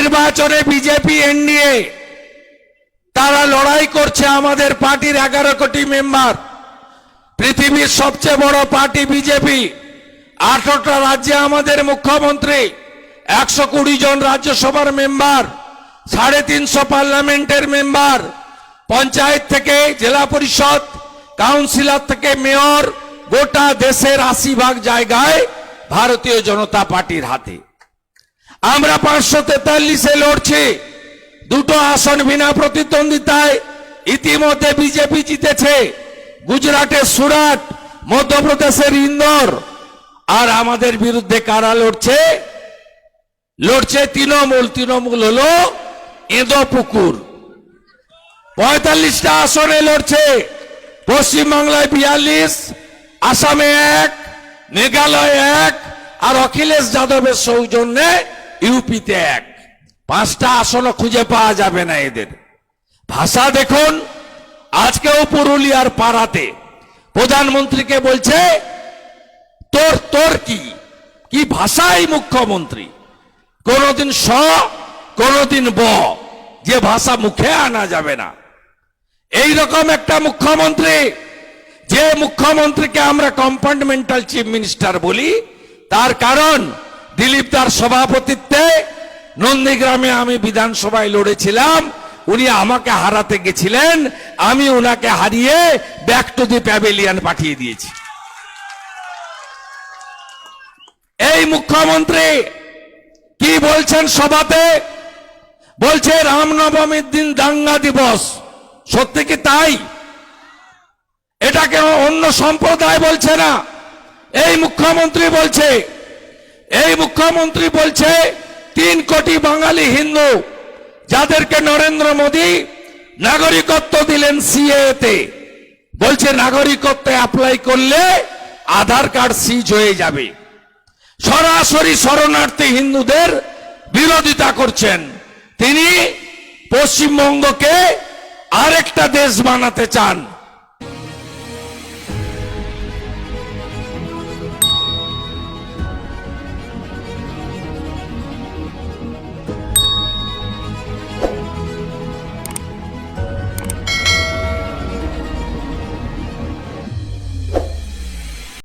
নির্বাচনে BJP, NDA, তারা লড়াই করছে আমাদের পার্টির এগারো কোটি মেম্বার। পৃথিবীর সবচেয়ে বড় পার্টি বিজেপি। আঠারোটা রাজ্যে আমাদের মুখ্যমন্ত্রী, একশো কুড়ি জন রাজ্যসভার মেম্বার, সাড়ে তিনশো পার্লামেন্টের মেম্বার, পঞ্চায়েত থেকে জেলা পরিষদ, কাউন্সিলর থেকে মেয়র, গোটা দেশের আশি ভাগ জায়গায় ভারতীয় জনতা পার্টির হাতে। আমরা পাঁচশো তেতাল্লিশে লড়ছি। দুটো আসন বিনা প্রতিদ্বন্দ্বিতায় ইতিমধ্যে বিজেপি জিতেছে। গুজরাটের সুরাট, মধ্যপ্রদেশের ইন্দোর। আর আমাদের বিরুদ্ধে কারা লড়ছে? লড়ছে তৃণমূল। তৃণমূল হলো এঁদো পুকুর পঁয়তাল্লিশটা আসনে লড়ছে। পশ্চিমবাংলায় বিয়াল্লিশ, আসামে এক, মেঘালয় এক, আর অখিলেশ যাদবের সৌজন্যে ইউপিতে এক। পাঁচটা আসনও খুঁজে পাওয়া যাবে না এদের। ভাষা দেখুন, আজকেও পুরুলিয়ার পাড়াতে প্রধানমন্ত্রীকে বলছে, তোর তোর কি? কি ভাষাই মুখ্যমন্ত্রী? কোনদিন স, কোনদিন ব। যে ভাষা মুখে আনা যাবে না। এই রকম একটা মুখ্যমন্ত্রী, যে মুখ্যমন্ত্রীকে আমরা কম্পার্টমেন্টাল চিফ মিনিস্টার বলি, তার কারণ দিলীপ তার সভাপতিত্বে নন্দীগ্রামে আমি বিধানসভায় লড়েছিলাম। উনি আমাকে হারাতে গেছিলেন। আমি ওনাকে হারিয়ে ব্যাক টু দি প্যাভিলিয়ন পাঠিয়ে দিয়েছি। এই মুখ্যমন্ত্রী কি বলছেন সভাতে? বলছে, রামনবমীর দিন দাঙ্গা দিবস। সত্যি কি তাই? এটাকে অন্য সম্প্রদায় বলছে না? এই মুখ্যমন্ত্রী বলছে এই মুখ্যমন্ত্রী বলছে, তিন কোটি বাঙালি হিন্দু, যাদেরকে নরেন্দ্র মোদী নাগরিকত্ব দিলেন সিএতে। বলছে, নাগরিকত্ব অ্যাপ্লাই করলে আধার কার্ড সিজ হয়ে যাবে। সরাসরি শরণার্থী হিন্দুদের বিরোধিতা করছেন। তিনি পশ্চিমবঙ্গকে আরেকটা দেশ বানাতে চান।